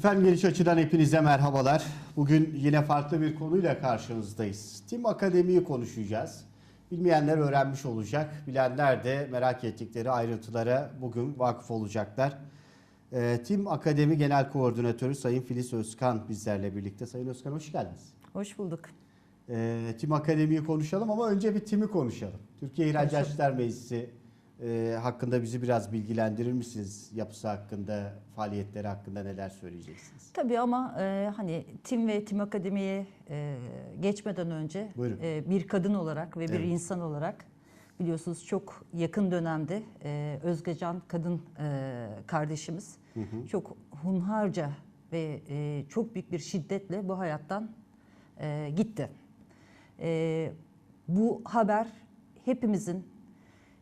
Efendim geniş açıdan hepinize merhabalar. Bugün yine farklı bir konuyla karşınızdayız. Tim Akademi'yi konuşacağız. Bilmeyenler öğrenmiş olacak. Bilenler de merak ettikleri ayrıntılara bugün vakıf olacaklar. Ee, Tim Akademi Genel Koordinatörü Sayın Filiz Özkan bizlerle birlikte. Sayın Özkan hoş geldiniz. Hoş bulduk. Ee, Tim Akademi'yi konuşalım ama önce bir Tim'i konuşalım. Türkiye İhracatçılar Meclisi e, hakkında bizi biraz bilgilendirir misiniz? Yapısı hakkında, faaliyetleri hakkında neler söyleyeceksiniz? Tabii ama e, hani Tim ve Tim Akademi'ye e, geçmeden önce Buyurun. e, bir kadın olarak ve bir Evet. insan olarak biliyorsunuz çok yakın dönemde e, Özgecan kadın e, kardeşimiz çok hunharca ve e, çok büyük bir şiddetle bu hayattan e, gitti. E, bu haber hepimizin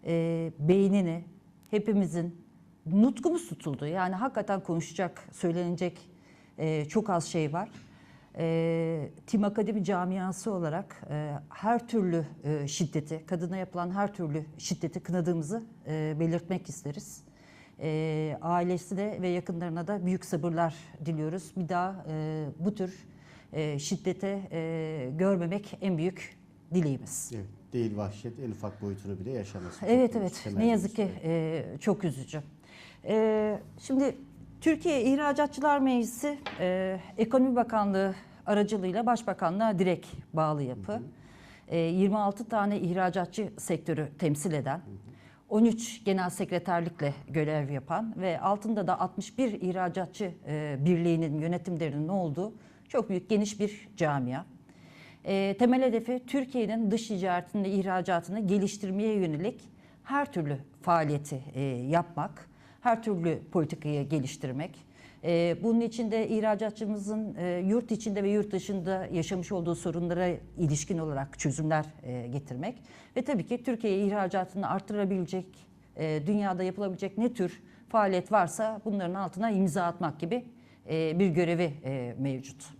e, beynini, hepimizin nutkumuz tutuldu. Yani hakikaten konuşacak, söylenecek e, çok az şey var. E, Tim Akademi camiası olarak e, her türlü e, şiddeti, kadına yapılan her türlü şiddeti kınadığımızı e, belirtmek isteriz. E, ailesine ve yakınlarına da büyük sabırlar diliyoruz. Bir daha e, bu tür e, şiddete e, görmemek en büyük dileğimiz. Evet, değil vahşet en ufak boyutunu bile yaşaması. Evet evet ne yazık ki e, çok üzücü. E, şimdi Türkiye İhracatçılar Meclisi e, Ekonomi Bakanlığı aracılığıyla Başbakanlığa direkt bağlı yapı. E, 26 tane ihracatçı sektörü temsil eden, 13 genel sekreterlikle görev yapan ve altında da 61 ihracatçı e, birliğinin yönetimlerinin olduğu çok büyük geniş bir camia. E, temel hedefi Türkiye'nin dış ticaretini ve ihracatını geliştirmeye yönelik her türlü faaliyeti e, yapmak, her türlü politikayı geliştirmek. E, bunun içinde ihracatçımızın e, yurt içinde ve yurt dışında yaşamış olduğu sorunlara ilişkin olarak çözümler e, getirmek ve tabii ki Türkiye ihracatını arttırabilecek, e, dünyada yapılabilecek ne tür faaliyet varsa bunların altına imza atmak gibi e, bir görevi e, mevcut.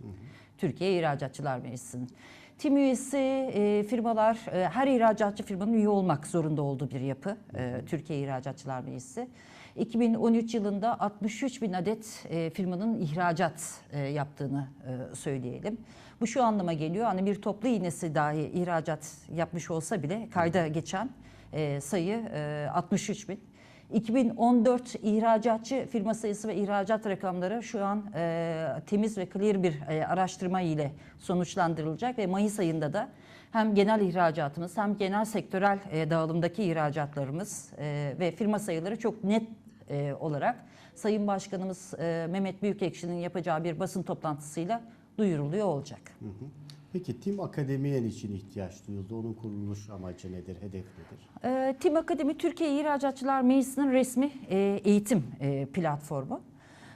Türkiye İhracatçılar Meclisi'nin. Tim üyesi e, firmalar, e, her ihracatçı firmanın üye olmak zorunda olduğu bir yapı. E, Türkiye İhracatçılar Meclisi. 2013 yılında 63 bin adet e, firmanın ihracat e, yaptığını e, söyleyelim. Bu şu anlama geliyor, hani bir toplu iğnesi dahi ihracat yapmış olsa bile kayda geçen e, sayı e, 63 bin. 2014 ihracatçı firma sayısı ve ihracat rakamları şu an e, temiz ve clear bir e, araştırma ile sonuçlandırılacak ve Mayıs ayında da hem genel ihracatımız hem genel sektörel e, dağılımdaki ihracatlarımız e, ve firma sayıları çok net e, olarak Sayın Başkanımız e, Mehmet Büyükekşi'nin yapacağı bir basın toplantısıyla duyuruluyor olacak. Hı hı. Peki Tim Akademiye için ihtiyaç duyuldu? Onun kuruluş amacı nedir, hedef nedir? E, Tim Akademi Türkiye İhracatçılar Meclisi'nin resmi e, eğitim e, platformu.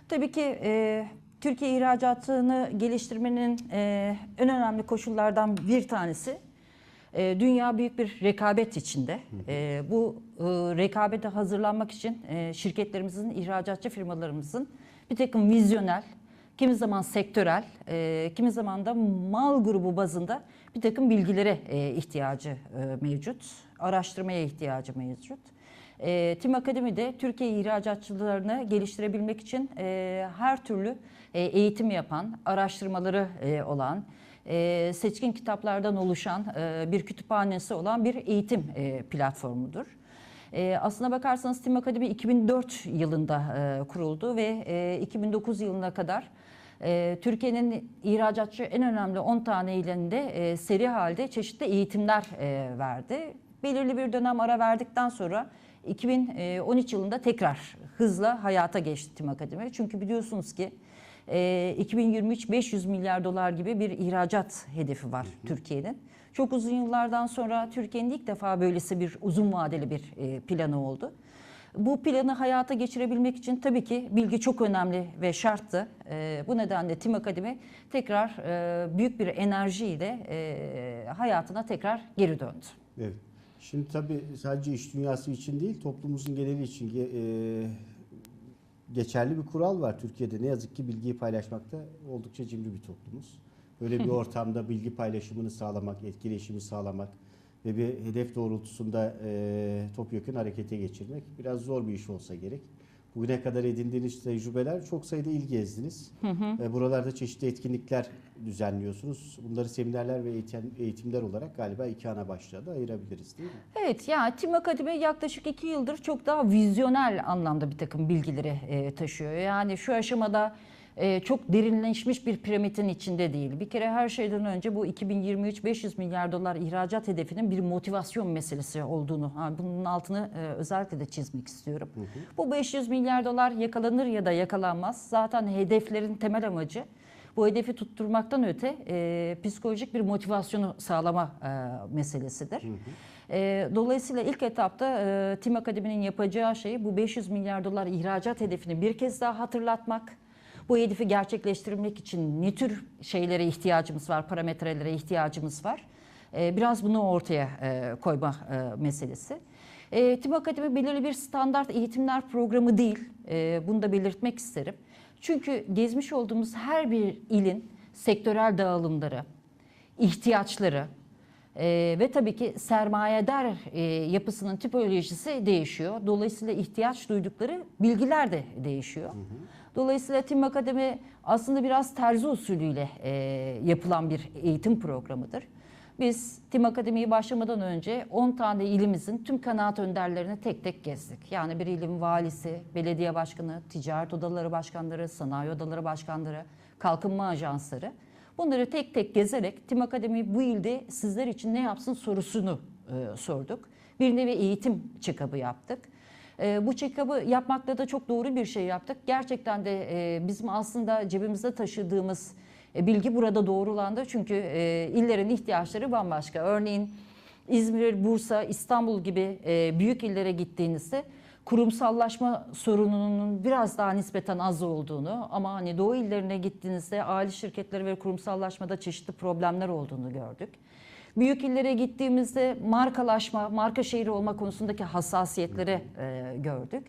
Tabii ki e, Türkiye ihracatını geliştirmenin e, en önemli koşullardan bir tanesi e, dünya büyük bir rekabet içinde. E, bu e, rekabete hazırlanmak için e, şirketlerimizin, ihracatçı firmalarımızın bir takım vizyonel, kimi zaman sektörel, e, kimi zaman da mal grubu bazında bir takım bilgilere e, ihtiyacı e, mevcut, araştırmaya ihtiyacı mevcut. E, Tim Akademi'de Türkiye ihracatçılarını geliştirebilmek için e, her türlü e, eğitim yapan, araştırmaları e, olan, e, seçkin kitaplardan oluşan e, bir kütüphanesi olan bir eğitim e, platformudur. E, aslına bakarsanız Tim Akademi 2004 yılında e, kuruldu ve e, 2009 yılına kadar e, Türkiye'nin ihracatçı en önemli 10 tane ilinde e, seri halde çeşitli eğitimler e, verdi. Belirli bir dönem ara verdikten sonra 2013 yılında tekrar hızla hayata geçti Tim Akademi. Çünkü biliyorsunuz ki e, 2023 500 milyar dolar gibi bir ihracat hedefi var Türkiye'nin. Çok uzun yıllardan sonra Türkiye'nin ilk defa böylesi bir uzun vadeli bir e, planı oldu. Bu planı hayata geçirebilmek için tabii ki bilgi çok önemli ve şarttı. E, bu nedenle Tim Akademi tekrar e, büyük bir enerjiyle e, hayatına tekrar geri döndü. Evet. Şimdi tabii sadece iş dünyası için değil, toplumumuzun geneli için e, geçerli bir kural var Türkiye'de. Ne yazık ki bilgiyi paylaşmakta oldukça cimri bir toplumuz. Böyle bir ortamda bilgi paylaşımını sağlamak, etkileşimi sağlamak ve bir hedef doğrultusunda e, topyekun harekete geçirmek biraz zor bir iş olsa gerek. Bugüne kadar edindiğiniz tecrübeler çok sayıda il gezdiniz. Ve buralarda çeşitli etkinlikler düzenliyorsunuz. Bunları seminerler ve eğitim, eğitimler olarak galiba iki ana başlığa da ayırabiliriz değil mi? Evet yani Tim Akademi yaklaşık iki yıldır çok daha vizyonel anlamda bir takım bilgileri e, taşıyor. Yani şu aşamada e, çok derinleşmiş bir piramidin içinde değil. Bir kere her şeyden önce bu 2023 500 milyar dolar ihracat hedefinin bir motivasyon meselesi olduğunu, ha, bunun altını e, özellikle de çizmek istiyorum. Bu 500 milyar dolar yakalanır ya da yakalanmaz. Zaten hedeflerin temel amacı bu hedefi tutturmaktan öte e, psikolojik bir motivasyonu sağlama e, meselesidir. E, dolayısıyla ilk etapta e, Tim Akademi'nin yapacağı şey bu 500 milyar dolar ihracat hedefini bir kez daha hatırlatmak. Bu hedefi gerçekleştirmek için ne tür şeylere ihtiyacımız var, parametrelere ihtiyacımız var. E, biraz bunu ortaya e, koyma e, meselesi. E, Akademi belirli bir standart eğitimler programı değil. E, bunu da belirtmek isterim. Çünkü gezmiş olduğumuz her bir ilin sektörel dağılımları, ihtiyaçları e, ve tabii ki sermayedar e, yapısının tipolojisi değişiyor. Dolayısıyla ihtiyaç duydukları bilgiler de değişiyor. Dolayısıyla Tim Akademi aslında biraz terzi usulüyle e, yapılan bir eğitim programıdır. Biz Tim Akademi'yi başlamadan önce 10 tane ilimizin tüm kanaat önderlerini tek tek gezdik. Yani bir ilin valisi, belediye başkanı, ticaret odaları başkanları, sanayi odaları başkanları, kalkınma ajansları. Bunları tek tek gezerek Tim Akademi bu ilde sizler için ne yapsın sorusunu e, sorduk. Bir nevi eğitim check-up'ı yaptık. E, bu check-up'ı yapmakta da çok doğru bir şey yaptık. Gerçekten de e, bizim aslında cebimizde taşıdığımız e, bilgi burada doğrulandı. Çünkü e, illerin ihtiyaçları bambaşka. Örneğin İzmir, Bursa, İstanbul gibi büyük illere gittiğinizde kurumsallaşma sorununun biraz daha nispeten az olduğunu ama hani doğu illerine gittiğinizde aile şirketleri ve kurumsallaşmada çeşitli problemler olduğunu gördük. Büyük illere gittiğimizde markalaşma, marka şehri olma konusundaki hassasiyetleri e, gördük.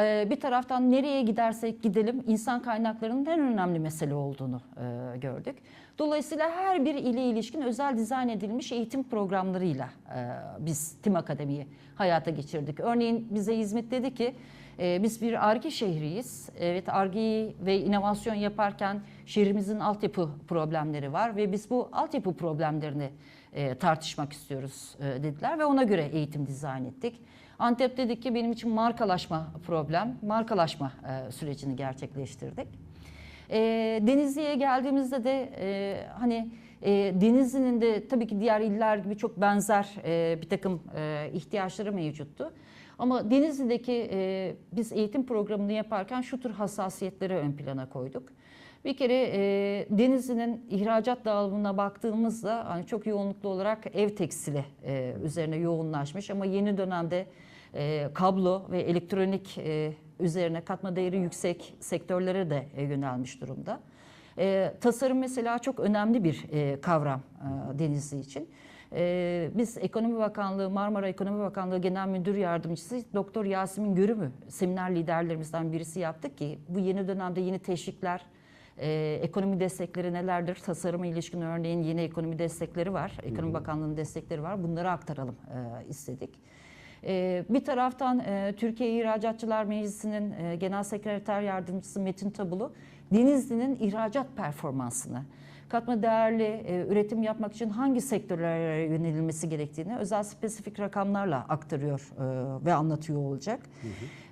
E, bir taraftan nereye gidersek gidelim insan kaynaklarının en önemli mesele olduğunu e, gördük. Dolayısıyla her bir ile ilişkin özel dizayn edilmiş eğitim programlarıyla e, biz Tim Akademi'yi hayata geçirdik. Örneğin bize hizmet dedi ki e, biz bir ARGE şehriyiz. Evet ARGE ve inovasyon yaparken şehrimizin altyapı problemleri var ve biz bu altyapı problemlerini e, tartışmak istiyoruz e, dediler ve ona göre eğitim dizayn ettik. Antep dedik ki benim için markalaşma problem, markalaşma e, sürecini gerçekleştirdik. E, Denizli'ye geldiğimizde de e, hani e, Denizli'nin de tabii ki diğer iller gibi çok benzer e, bir takım e, ihtiyaçları mevcuttu. Ama Denizli'deki e, biz eğitim programını yaparken şu tür hassasiyetleri ön plana koyduk. Bir kere e, Denizli'nin ihracat dağılımına baktığımızda hani çok yoğunluklu olarak ev tekstili e, üzerine yoğunlaşmış ama yeni dönemde e, kablo ve elektronik e, üzerine katma değeri yüksek sektörlere de e, yönelmiş durumda. E, tasarım mesela çok önemli bir e, kavram e, Denizli için. E, biz Ekonomi Bakanlığı, Marmara Ekonomi Bakanlığı Genel Müdür Yardımcısı Doktor Yasemin Görümü seminer liderlerimizden birisi yaptık ki bu yeni dönemde yeni teşvikler, e, ekonomi destekleri nelerdir? Tasarıma ilişkin örneğin yeni ekonomi destekleri var. Ekonomi Bakanlığı'nın destekleri var. Bunları aktaralım e, istedik. E, bir taraftan e, Türkiye İhracatçılar Meclisi'nin e, Genel Sekreter Yardımcısı Metin Tabulu, Denizli'nin ihracat performansını, katma değerli e, üretim yapmak için hangi sektörlere yönelilmesi gerektiğini özel spesifik rakamlarla aktarıyor e, ve anlatıyor olacak.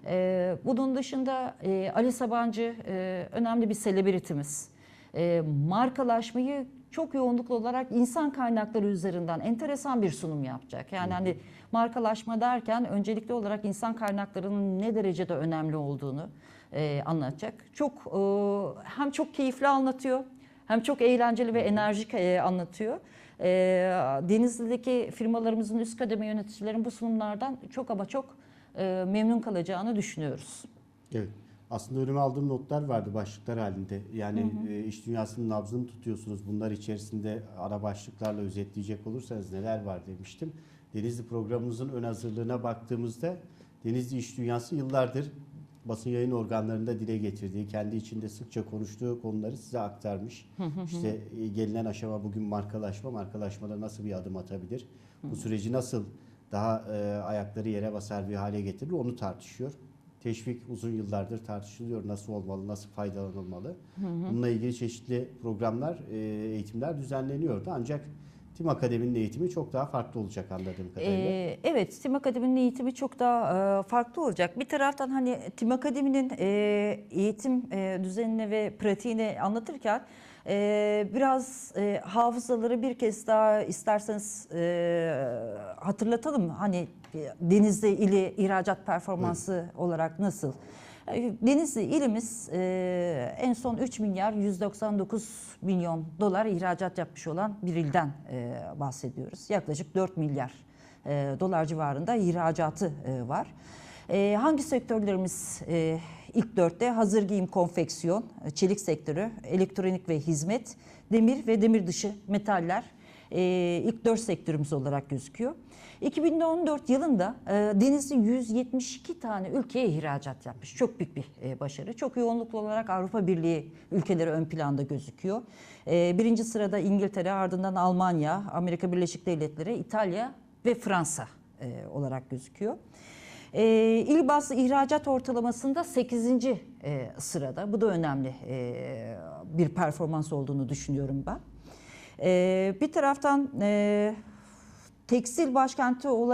E, bunun dışında e, Ali Sabancı e, önemli bir selebritimiz. E, markalaşmayı çok yoğunluklu olarak insan kaynakları üzerinden enteresan bir sunum yapacak. Yani hani markalaşma derken öncelikli olarak insan kaynaklarının ne derecede önemli olduğunu e, anlatacak. Çok e, hem çok keyifli anlatıyor hem çok eğlenceli ve enerjik e, anlatıyor. E, Denizli'deki firmalarımızın üst kademe yöneticilerin bu sunumlardan çok ama çok e, memnun kalacağını düşünüyoruz. Evet. Aslında önüme aldığım notlar vardı başlıklar halinde. Yani e, iş dünyasının nabzını tutuyorsunuz. Bunlar içerisinde ara başlıklarla özetleyecek olursanız neler var demiştim. Denizli programımızın ön hazırlığına baktığımızda Denizli iş dünyası yıllardır basın yayın organlarında dile getirdiği, kendi içinde sıkça konuştuğu konuları size aktarmış. işte e, gelinen aşama bugün markalaşma, markalaşmada nasıl bir adım atabilir? Bu süreci nasıl daha e, ayakları yere basar bir hale getirir onu tartışıyor. Teşvik uzun yıllardır tartışılıyor. Nasıl olmalı, nasıl faydalanılmalı. Bununla ilgili çeşitli programlar, e, eğitimler düzenleniyordu. Ancak Tim Akademi'nin eğitimi çok daha farklı olacak anladığım kadarıyla. Ee, evet, Tim Akademi'nin eğitimi çok daha e, farklı olacak. Bir taraftan hani Tim Akademi'nin e, eğitim e, düzenini ve pratiğini anlatırken e, biraz e, hafızaları bir kez daha isterseniz e, hatırlatalım. Hani e, Denizli ili ihracat performansı olarak nasıl? E, Denizli ilimiz e, en son 3 milyar 199 milyon dolar ihracat yapmış olan bir ilden e, bahsediyoruz. Yaklaşık 4 milyar e, dolar civarında ihracatı e, var. E, hangi sektörlerimiz e, ilk dörtte? Hazır giyim, konfeksiyon, e, çelik sektörü, elektronik ve hizmet, demir ve demir dışı metaller e, ilk dört sektörümüz olarak gözüküyor. 2014 yılında e, Denizli 172 tane ülkeye ihracat yapmış. Çok büyük bir e, başarı. Çok yoğunluklu olarak Avrupa Birliği ülkeleri ön planda gözüküyor. E, birinci sırada İngiltere, ardından Almanya, Amerika Birleşik Devletleri, İtalya ve Fransa e, olarak gözüküyor. E, il ihracat ortalamasında 8. E, sırada. Bu da önemli e, bir performans olduğunu düşünüyorum ben. E, bir taraftan e, tekstil başkenti olarak